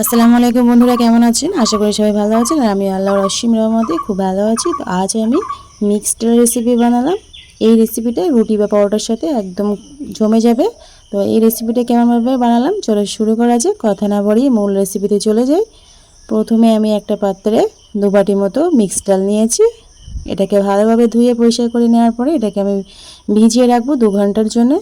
আসসালামু আলাইকুম বন্ধুরা, কেমন আছেন? আশা করি সবাই ভালো আছেন। আর আমি আল্লাহর অসীম রহমতে খুব ভালো আছি। তো আজ আমি মিক্সড রেসিপি বানালাম। এই রেসিপিটা রুটি বা পরোটার সাথে একদম জমে যাবে। তো এই রেসিপিটা কেমনভাবে বানালাম? চলো শুরু করা যাক। কথা না বাড়িয়ে মূল রেসিপিতে চলে যাই। প্রথমে আমি একটা পাত্রে দু বাটি মতো মিক্সড ডাল নিয়েছি। এটাকে ভালোভাবে ধুয়ে পরিষ্কার করে নেওয়ার পরে এটাকে আমি ভিজিয়ে রাখব দু ঘণ্টার জন্য।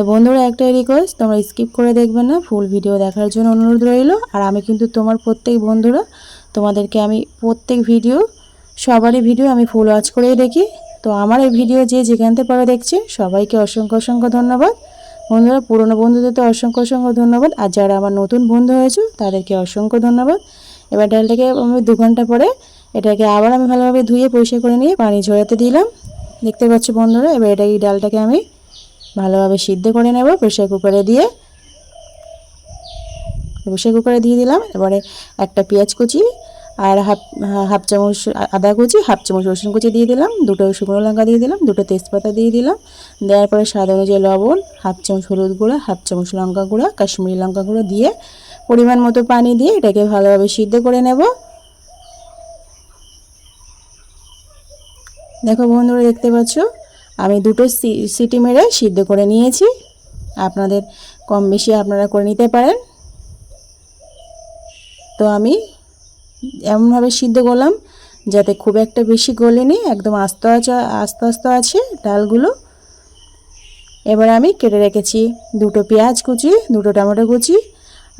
তো বন্ধুরা একটাই রিকোয়েস্ট তোমরা স্কিপ করে দেখবে না ফুল ভিডিও দেখার জন্য অনুরোধ রইল। আর আমি কিন্তু তোমার প্রত্যেক বন্ধুরা, তোমাদেরকে আমি প্রত্যেক ভিডিও সবারই ভিডিও আমি ফুল ওয়াচ করেই দেখি। তো আমার এই ভিডিও যে যেখানতে পারে দেখছে, সবাইকে অসংখ্য অসংখ্য ধন্যবাদ। বন্ধুরা, পুরনো বন্ধুদের তো অসংখ্য অসংখ্য ধন্যবাদ। আর যারা আমার নতুন বন্ধু হয়েছে, তাদেরকে অসংখ্য ধন্যবাদ। এবার ডালটাকে আমি দু ঘণ্টা পরে, এটাকে আবার আমি ভালোভাবে ধুয়ে পরিষ্কার করে নিয়ে পানি ঝরাতে দিলাম। দেখতে পাচ্ছ বন্ধুরা, এবার এটা এই ডালটাকে আমি ভালোভাবে সিদ্ধ করে নেব প্রেশার কুকারে দিয়ে। প্রেশার কুকারে দিয়ে দিলাম এবারে একটা পেঁয়াজ কুচি আর হাফ হাফ চামচ আদা কুচি, হাফ চামচ রসুন কুচি দিয়ে দিলাম, দুটো শুকনো লঙ্কা দিয়ে দিলাম, দুটো তেজপাতা দিয়ে দিলাম। দেওয়ার পরে স্বাদ অনুযায়ী লবণ, হাফ চামচ হলুদ গুঁড়া, হাফ চামচ লঙ্কা গুঁড়া, কাশ্মীরি লঙ্কা গুঁড়ো দিয়ে পরিমাণ মতো পানি দিয়ে এটাকে ভালোভাবে সিদ্ধ করে নেব। দেখো বন্ধুরা, দেখতে পাচ্ছ? আমি দুটো সিটি মেরে সিদ্ধ করে নিয়েছি। আপনাদের কম বেশি আপনারা করে নিতে পারেন। তো আমি এমনভাবে সিদ্ধ করলাম যাতে খুব একটা বেশি গলেনি একদম আস্তে আস্তে আস্তে আছে ডালগুলো। এবার আমি কেটে রেখেছি দুটো পেঁয়াজ কুচি, দুটো টমেটো কুচি,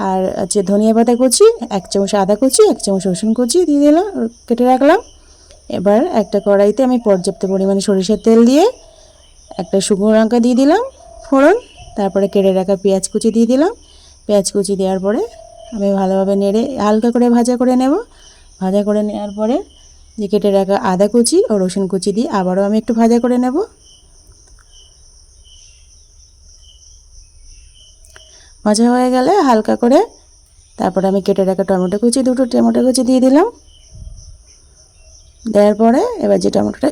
আর হচ্ছে ধনিয়া পাতা কুচি, এক চামচ আদা কুচি, এক চামচ রসুন কুচি দিয়ে দিলাম, কেটে রাখলাম। এবার একটা কড়াইতে আমি পর্যাপ্ত পরিমাণে সরিষার তেল দিয়ে একটা শুকনো লঙ্কা দিয়ে দিলাম, ফোড়ন, তারপরে কেটে রাখা পেঁয়াজ কুচি দিয়ে দিলাম। পেঁয়াজ কুচি দেওয়ার পরে আমি ভালোভাবে নেড়ে, হালকা করে ভাজা করে নেব। ভাজা করে নেওয়ার পরে যে কেটে রাখা আদা কুচি ও রসুন কুচি দিয়ে আবারও আমি একটু ভাজা করে নেব। ভাজা হয়ে গেলে হালকা করে তারপরে আমি কেটে রাখা টমেটো কুচি, দুটো টমেটো কুচি দিয়ে দিলাম। দেওয়ার পরে এবার যে টমেটোটা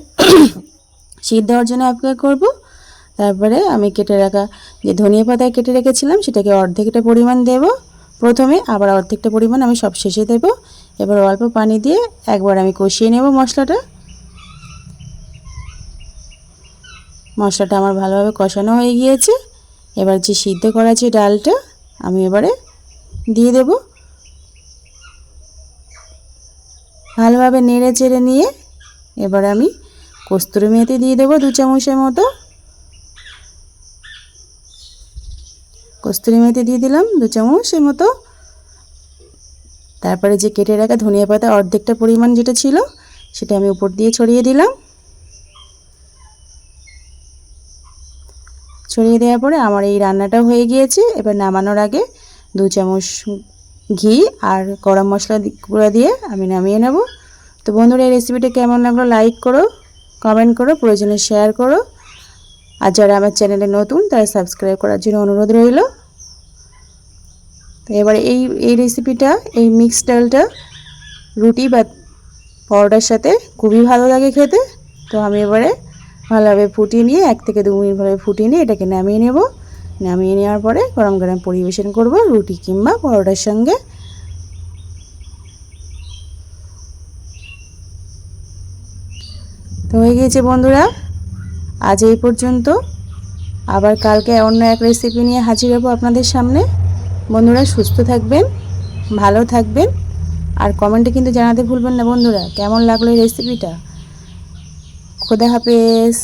সিদ্ধ দেওয়ার জন্য অপেক্ষা করব। তারপরে আমি কেটে রাখা যে ধনিয়া পাতা কেটে রেখেছিলাম, সেটাকে অর্ধেকটা পরিমাণ দেব। প্রথমে আবার অর্ধেকটা পরিমাণ আমি সব শেষে দেব। এবার অল্প পানি দিয়ে একবার আমি কষিয়ে নেব মশলাটা। মশলাটা আমার ভালোভাবে কষানো হয়ে গিয়েছে। এবার যে সিদ্ধ করা যে ডালটা, আমি এবারে দিয়ে দেব। ভালোভাবে নেড়ে চেড়ে নিয়ে এবার আমি কস্তুরি মেথি দিয়ে দেবো দু চামচের মতো। কস্তুরি মেথি দিয়ে দিলাম দু চামচের মতো। তারপরে যে কেটে রাখা ধনিয়া পাতা অর্ধেকটা পরিমাণ যেটা ছিল, সেটা আমি উপর দিয়ে ছড়িয়ে দিলাম। ছড়িয়ে দেওয়ার পরে আমার এই রান্নাটা হয়ে গিয়েছে। এবার নামানোর আগে দু চামচ ঘি আর গরম মশলা গুঁড়া দিয়ে আমি নামিয়ে নেব। তো বন্ধুরা, এই রেসিপিটা কেমন লাগল লাইক করো। কমেন্ট করো, প্রয়োজনে শেয়ার করো। আর যারা আমার চ্যানেলে নতুন, তারা সাবস্ক্রাইব করার জন্য অনুরোধ রইল। তো এবারে এই এই রেসিপিটা এই মিক্স ডালটা, রুটি বা পরোটার সাথে খুবই ভালো লাগে খেতে। তো আমি এবারে ভালোভাবে ফুটিয়ে নিয়ে, এক থেকে দু মিনিট ভালোভাবে ফুটিয়ে নিয়ে এটাকে নামিয়ে নেব। নামিয়ে নেওয়ার পরে গরম গরম পরিবেশন করব রুটি কিংবা পরোটার সঙ্গে। তো হয়ে গিয়েছে বন্ধুরা, আজ এই পর্যন্ত। আবার কালকে অন্য এক রেসিপি নিয়ে হাজির হব আপনাদের সামনে। বন্ধুরা, সুস্থ থাকবেন, ভালো থাকবেন, আর কমেন্টে কিন্তু জানাতে ভুলবেন না বন্ধুরা, কেমন লাগল এই রেসিপিটা খোদা হাফেজ।